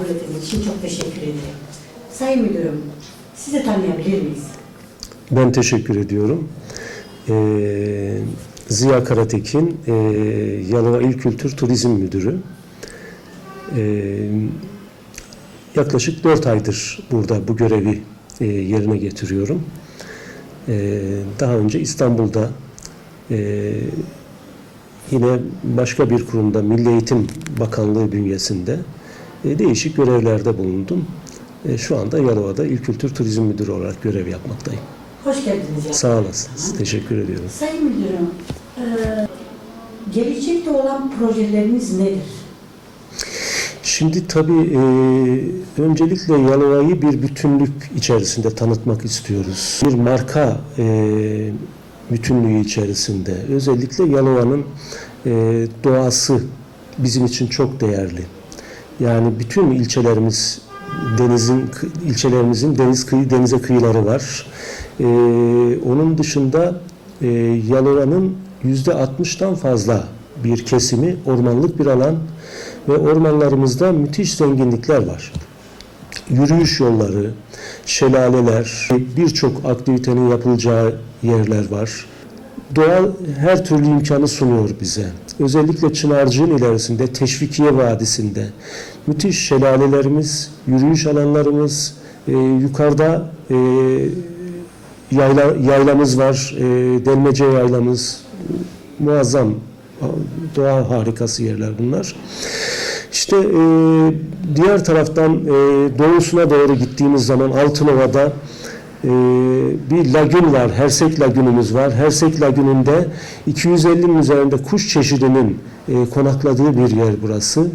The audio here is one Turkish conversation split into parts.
kabul ettiğiniz için çok teşekkür ederim. Sayın Müdürüm, sizi tanıyabilir miyiz? Ben teşekkür ediyorum. Ee, Ziya Karatekin, e, Yalova İl Kültür Turizm Müdürü. Ee, yaklaşık 4 aydır burada bu görevi e, yerine getiriyorum. Ee, daha önce İstanbul'da e, yine başka bir kurumda Milli Eğitim Bakanlığı bünyesinde e, değişik görevlerde bulundum. E, şu anda Yalova'da İl Kültür Turizm Müdürü olarak görev yapmaktayım. Hoş geldiniz. Sağ olasınız. Teşekkür ediyorum. Sayın Müdürüm, e, gelecekte olan projeleriniz nedir? Şimdi tabii e, öncelikle Yalova'yı bir bütünlük içerisinde tanıtmak istiyoruz. Bir marka e, bütünlüğü içerisinde. Özellikle Yalova'nın e, doğası bizim için çok değerli. Yani bütün ilçelerimiz denizin ilçelerimizin deniz kıyı denize kıyıları var. E, onun dışında e, Yalova'nın yüzde 60'tan fazla bir kesimi ormanlık bir alan ve ormanlarımızda müthiş zenginlikler var. Yürüyüş yolları, şelaleler, birçok aktivitenin yapılacağı yerler var. Doğa her türlü imkanı sunuyor bize. Özellikle Çınarcık'ın ilerisinde, Teşvikiye Vadisi'nde müthiş şelalelerimiz, yürüyüş alanlarımız, e, yukarıda e, yayla, yaylamız var, e, Delmece yaylamız, muazzam doğa harikası yerler bunlar. İşte e, diğer taraftan e, doğusuna doğru gittiğimiz zaman Altınova'da e, bir lagün var, Hersek Lagünümüz var. Hersek Lagünü'nde 250'nin üzerinde kuş çeşidinin e, konakladığı bir yer burası.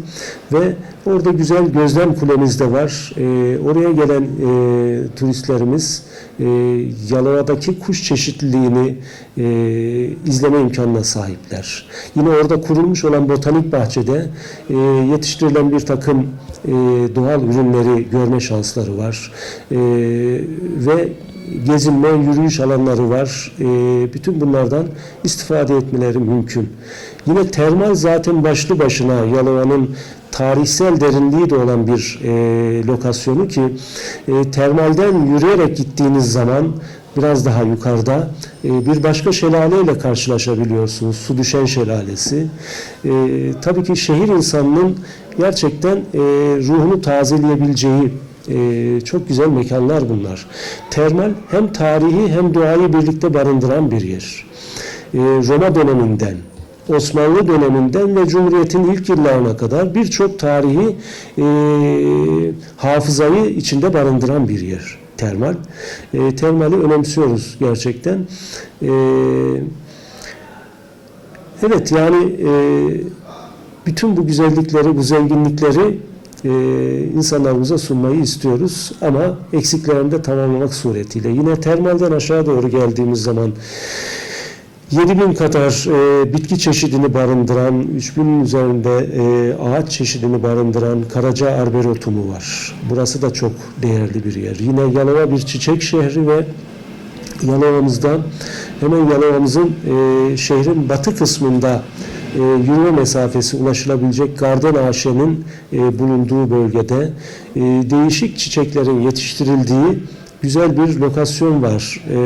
Ve orada güzel gözlem kulemiz de var. E, oraya gelen e, turistlerimiz e, Yalova'daki kuş çeşitliliğini e, izleme imkanına sahipler. Yine orada kurulmuş olan botanik bahçede e, yetiştirilen bir takım e, doğal ürünleri görme şansları var. E, ve gezinme, yürüyüş alanları var. E, bütün bunlardan istifade etmeleri mümkün. Yine termal zaten başlı başına Yalova'nın tarihsel derinliği de olan bir e, lokasyonu ki e, termalden yürüyerek gittiğiniz zaman biraz daha yukarıda e, bir başka şelaleyle karşılaşabiliyorsunuz. Su düşen şelalesi. E, tabii ki şehir insanının gerçekten e, ruhunu tazeleyebileceği çok güzel mekanlar bunlar. Termal hem tarihi hem doğayı birlikte barındıran bir yer. Roma döneminden, Osmanlı döneminden ve Cumhuriyet'in ilk yıllarına kadar birçok tarihi e, hafızayı içinde barındıran bir yer termal. E, termali önemsiyoruz gerçekten. E, evet yani e, bütün bu güzellikleri, bu zenginlikleri e, insanlarımıza sunmayı istiyoruz ama eksiklerini de tamamlamak suretiyle. Yine termalden aşağı doğru geldiğimiz zaman 7000 kadar e, bitki çeşidini barındıran, 3000'in üzerinde e, ağaç çeşidini barındıran Karaca Arboretumu var. Burası da çok değerli bir yer. Yine Yalova bir çiçek şehri ve Yalova'mızda hemen Yalova'mızın e, şehrin batı kısmında e, yürüme mesafesi ulaşılabilecek Garden Ağaçı'nın e, bulunduğu bölgede e, değişik çiçeklerin yetiştirildiği güzel bir lokasyon var. E,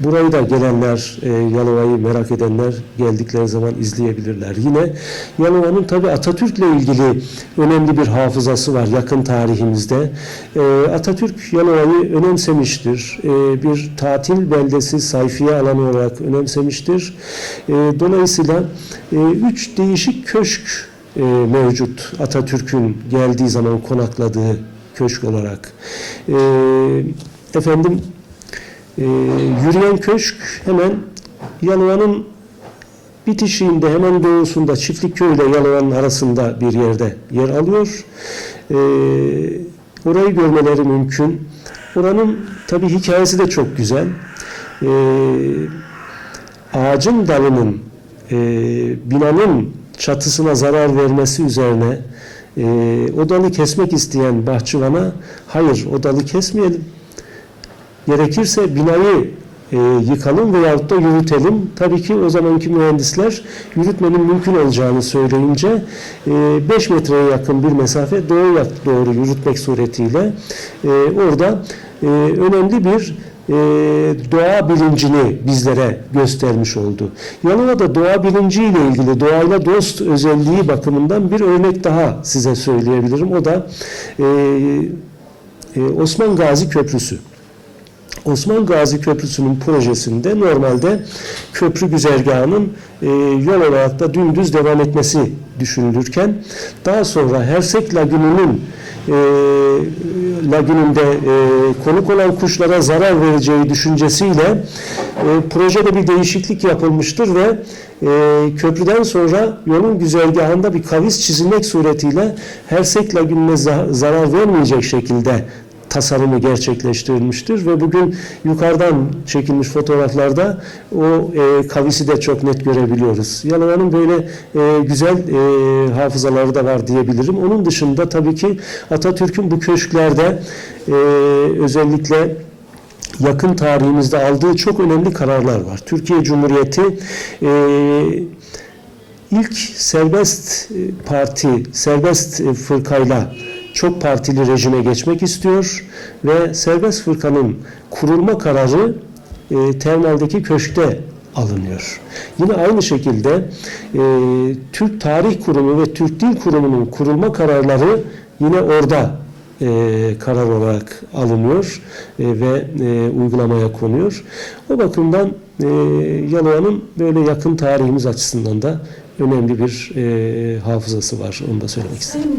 Burayı da gelenler, e, Yalova'yı merak edenler geldikleri zaman izleyebilirler. Yine Yalova'nın tabi Atatürk'le ilgili önemli bir hafızası var yakın tarihimizde. E, Atatürk Yalova'yı önemsemiştir. E, bir tatil beldesi, sayfiye alanı olarak önemsemiştir. E, dolayısıyla e, üç değişik köşk e, mevcut Atatürk'ün geldiği zaman konakladığı köşk olarak. E, efendim ee, yürüyen köşk hemen Yalova'nın bitişiğinde hemen doğusunda Çiftlikköy ile Yalova'nın arasında bir yerde yer alıyor. Ee, orayı görmeleri mümkün. Oranın tabi hikayesi de çok güzel. Ee, ağacın dalının e, binanın çatısına zarar vermesi üzerine e, o dalı kesmek isteyen bahçıvana hayır o dalı kesmeyelim Gerekirse binayı e, yıkalım veyahut da yürütelim. Tabii ki o zamanki mühendisler yürütmenin mümkün olacağını söyleyince 5 metreye yakın bir mesafe doğuya doğru yürütmek suretiyle e, orada e, önemli bir e, doğa bilincini bizlere göstermiş oldu. Yalova'da doğa bilinciyle ilgili doğayla dost özelliği bakımından bir örnek daha size söyleyebilirim. O da e, e, Osman Gazi Köprüsü. Osman Gazi Köprüsü'nün projesinde normalde köprü güzergahının e, yol olarak da dümdüz devam etmesi düşünülürken daha sonra Hersek Lagünü'nün e, lagününde e, konuk olan kuşlara zarar vereceği düşüncesiyle e, projede bir değişiklik yapılmıştır ve e, köprüden sonra yolun güzergahında bir kavis çizilmek suretiyle Hersek Lagünü'ne za- zarar vermeyecek şekilde tasarımı gerçekleştirilmiştir ve bugün yukarıdan çekilmiş fotoğraflarda o e, kavisi de çok net görebiliyoruz. Yalova'nın böyle e, güzel e, hafızaları da var diyebilirim. Onun dışında tabii ki Atatürk'ün bu köşklerde e, özellikle yakın tarihimizde aldığı çok önemli kararlar var. Türkiye Cumhuriyeti e, ilk serbest e, parti, serbest e, fırkayla çok partili rejime geçmek istiyor ve serbest fırkanın kurulma kararı e, termaldeki köşkte alınıyor. Yine aynı şekilde e, Türk Tarih Kurumu ve Türk Dil Kurumu'nun kurulma kararları yine orada e, karar olarak alınıyor e, ve e, uygulamaya konuyor. O bakımdan e, Yalova'nın böyle yakın tarihimiz açısından da önemli bir e, hafızası var. Onu da söylemek istedim.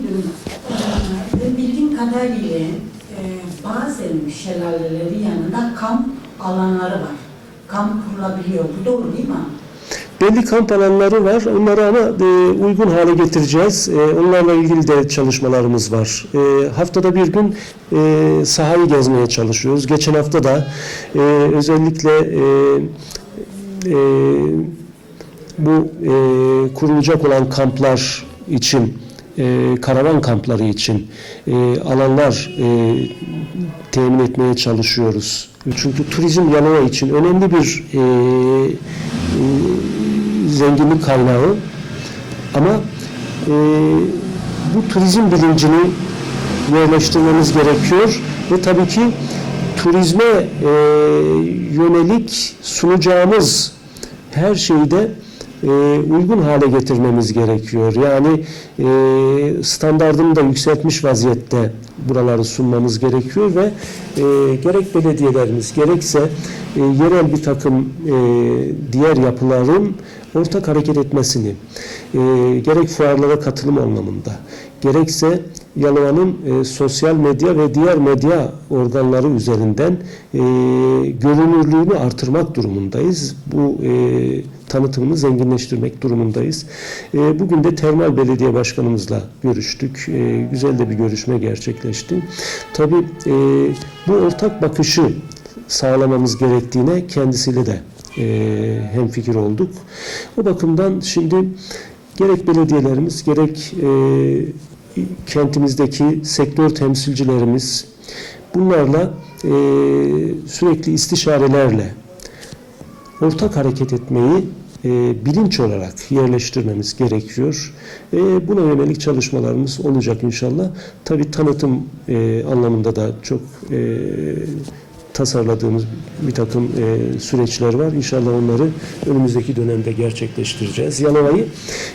Kadarıyla e, bazen şelaleleri yanında kamp alanları var. Kamp kurulabiliyor. Bu doğru değil mi? Belli kamp alanları var. Onları ama e, uygun hale getireceğiz. E, onlarla ilgili de çalışmalarımız var. E, haftada bir gün e, sahayı gezmeye çalışıyoruz. Geçen hafta da e, özellikle e, e, bu e, kurulacak olan kamplar için e, karavan kampları için e, alanlar e, temin etmeye çalışıyoruz. Çünkü turizm Yalova için önemli bir e, e, zenginlik kaynağı. Ama e, bu turizm bilincini yerleştirmemiz gerekiyor ve tabii ki turizme e, yönelik sunacağımız her şeyi de e, uygun hale getirmemiz gerekiyor. Yani e, standartını da yükseltmiş vaziyette buraları sunmamız gerekiyor ve e, gerek belediyelerimiz gerekse e, yerel bir takım e, diğer yapıların ortak hareket etmesini e, gerek fuarlara katılım anlamında gerekse Yalova'nın e, sosyal medya ve diğer medya organları üzerinden e, görünürlüğünü artırmak durumundayız. Bu e, tanıtımını zenginleştirmek durumundayız. E, bugün de Termal Belediye Başkanımızla görüştük. E, güzel de bir görüşme gerçekleşti. Tabii e, bu ortak bakışı sağlamamız gerektiğine kendisiyle de e, hemfikir olduk. O bakımdan şimdi gerek belediyelerimiz gerek e, kentimizdeki sektör temsilcilerimiz bunlarla e, sürekli istişarelerle ortak hareket etmeyi e, bilinç olarak yerleştirmemiz gerekiyor. E, buna yönelik çalışmalarımız olacak inşallah. Tabi tanıtım e, anlamında da çok e, tasarladığımız bir takım e, süreçler var. İnşallah onları önümüzdeki dönemde gerçekleştireceğiz. Yalova'yı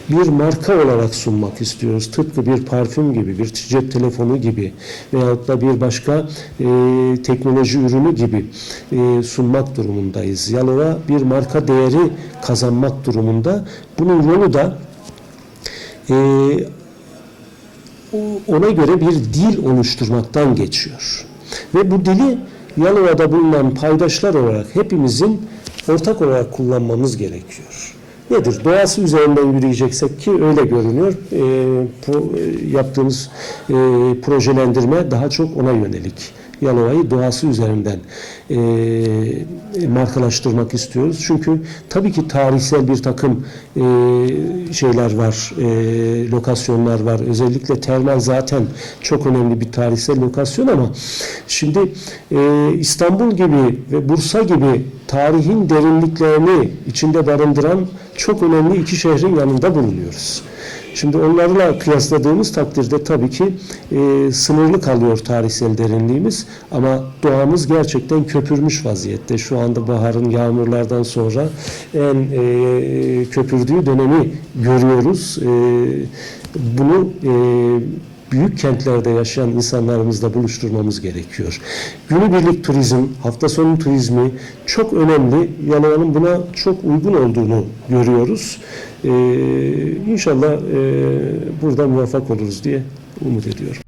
bir marka olarak sunmak istiyoruz. Tıpkı bir parfüm gibi, bir cep telefonu gibi veyahut da bir başka e, teknoloji ürünü gibi e, sunmak durumundayız. Yalova bir marka değeri kazanmak durumunda. Bunun yolu da e, ona göre bir dil oluşturmaktan geçiyor. Ve bu dili Yalova'da bulunan paydaşlar olarak hepimizin ortak olarak kullanmamız gerekiyor. Nedir? Doğası üzerinden yürüyeceksek ki öyle görünüyor. E, pro- yaptığımız e, projelendirme daha çok ona yönelik Yalova'yı doğası üzerinden e, markalaştırmak istiyoruz. Çünkü tabii ki tarihsel bir takım e, şeyler var, e, lokasyonlar var. Özellikle termal zaten çok önemli bir tarihsel lokasyon ama şimdi e, İstanbul gibi ve Bursa gibi tarihin derinliklerini içinde barındıran çok önemli iki şehrin yanında bulunuyoruz. Şimdi onlarla kıyasladığımız takdirde tabii ki e, sınırlı kalıyor tarihsel derinliğimiz ama doğamız gerçekten köpürmüş vaziyette. Şu anda baharın yağmurlardan sonra en e, köpürdüğü dönemi görüyoruz. E, bunu e, büyük kentlerde yaşayan insanlarımızla buluşturmamız gerekiyor. Günübirlik turizm, hafta sonu turizmi çok önemli. Yalova'nın buna çok uygun olduğunu görüyoruz. Ee, inşallah e, burada muvaffak oluruz diye umut ediyorum.